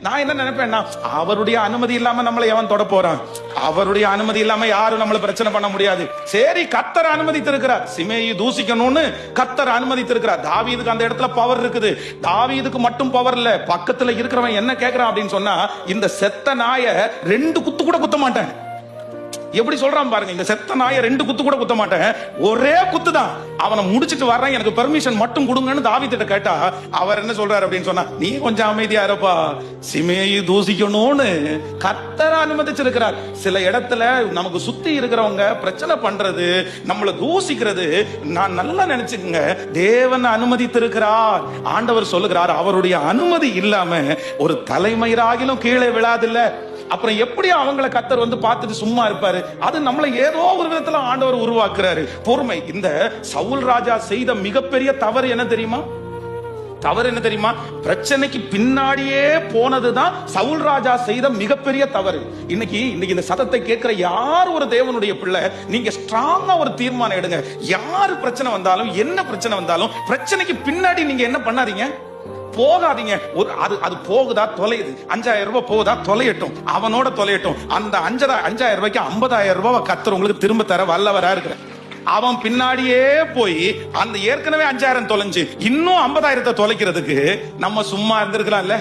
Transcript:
நான் என்ன நினைப்பேன்னா அவருடைய அனுமதி இல்லாம நம்மளை எவன் தொட போறான்? அவருடைய அனுமதி இல்லாம யாரும் நம்மள பிரச்சனை பண்ண முடியாது. சரி கத்தர் அனுமதித்திருக்கிறார். சிமையை தூசிக்கணும்னு கத்தர் அனுமதித்திருக்கிறார். தாவீதுக்கு அந்த இடத்துல பவர் இருக்குது. தாவீதுக்கு மட்டும் பவர் இல்ல. பக்கத்துல இருக்கிறவன் என்ன கேக்குறான் அப்படின்னு சொன்னா இந்த செத்த நாய ரெண்டு குத்து கூட குத்த மாட்டேன் எப்படி சொல்றான் பாருங்க இந்த செத்த நாயை ரெண்டு குத்து கூட குத்த மாட்டேன். ஒரே குத்து தான் அவனை முடிச்சிட்டு வர்றேன் எனக்கு பெர்மிஷன் மட்டும் கொடுங்கன்னு தாவித்திட்ட கேட்டா அவர் என்ன சொல்றாரு அப்படின்னு சொன்னா நீ கொஞ்சம் அமைதியா இருப்பா. சிமையை தூசிக்கணும்னு கத்தர அனுமதிச்சிருக்கிறார். சில இடத்துல நமக்கு சுத்தி இருக்கிறவங்க பிரச்சனை பண்றது நம்மள தூசிக்கிறது நான் நல்லா நினைச்சுக்கங்க. தேவன் அனுமதித்திருக்கிறார். ஆண்டவர் சொல்லுகிறார் அவருடைய அனுமதி இல்லாம ஒரு தலைமயிராகிலும் கீழே விழாதில்ல. அப்புறம் எப்படி அவங்கள கத்தர் வந்து பார்த்துட்டு சும்மா இருப்பாரு? அது நம்மளை ஏதோ ஒரு விதத்துல ஆண்டவர் உருவாக்குறாரு. பொறுமை. இந்த சவுல் ராஜா செய்த மிகப்பெரிய தவறு என்ன தெரியுமா? தவறு என்ன தெரியுமா? பிரச்சனைக்கு பின்னாடியே போனதுதான் சவுல் ராஜா செய்த மிகப்பெரிய தவறு. இன்னைக்கு இன்னைக்கு இந்த சதத்தை கேட்கிற யார் ஒரு தேவனுடைய பிள்ளை? நீங்க ஸ்ட்ராங்கா ஒரு தீர்மானம் எடுங்க. யாரு பிரச்சனை வந்தாலும் என்ன பிரச்சனை வந்தாலும் பிரச்சனைக்கு பின்னாடி நீங்க என்ன பண்ணாதீங்க? போகாதீங்க. ஒரு அது அது போகுதா? தொலையுது அஞ்சாயிரம் ரூபாய் போகுதா? தொலையட்டும். அவனோட தொலையட்டும். அந்த அஞ்சதா அஞ்சாயிரம் ரூபாய்க்கு ஐம்பதாயிரம் ரூபாய் கத்தர் உங்களுக்கு திரும்ப தர வல்லவரா இருக்கிற அவன் பின்னாடியே போய் அந்த ஏற்கனவே அஞ்சாயிரம் தொலைஞ்சு இன்னும் ஐம்பதாயிரத்தை தொலைக்கிறதுக்கு நம்ம சும்மா இருந்திருக்கலாம்ல?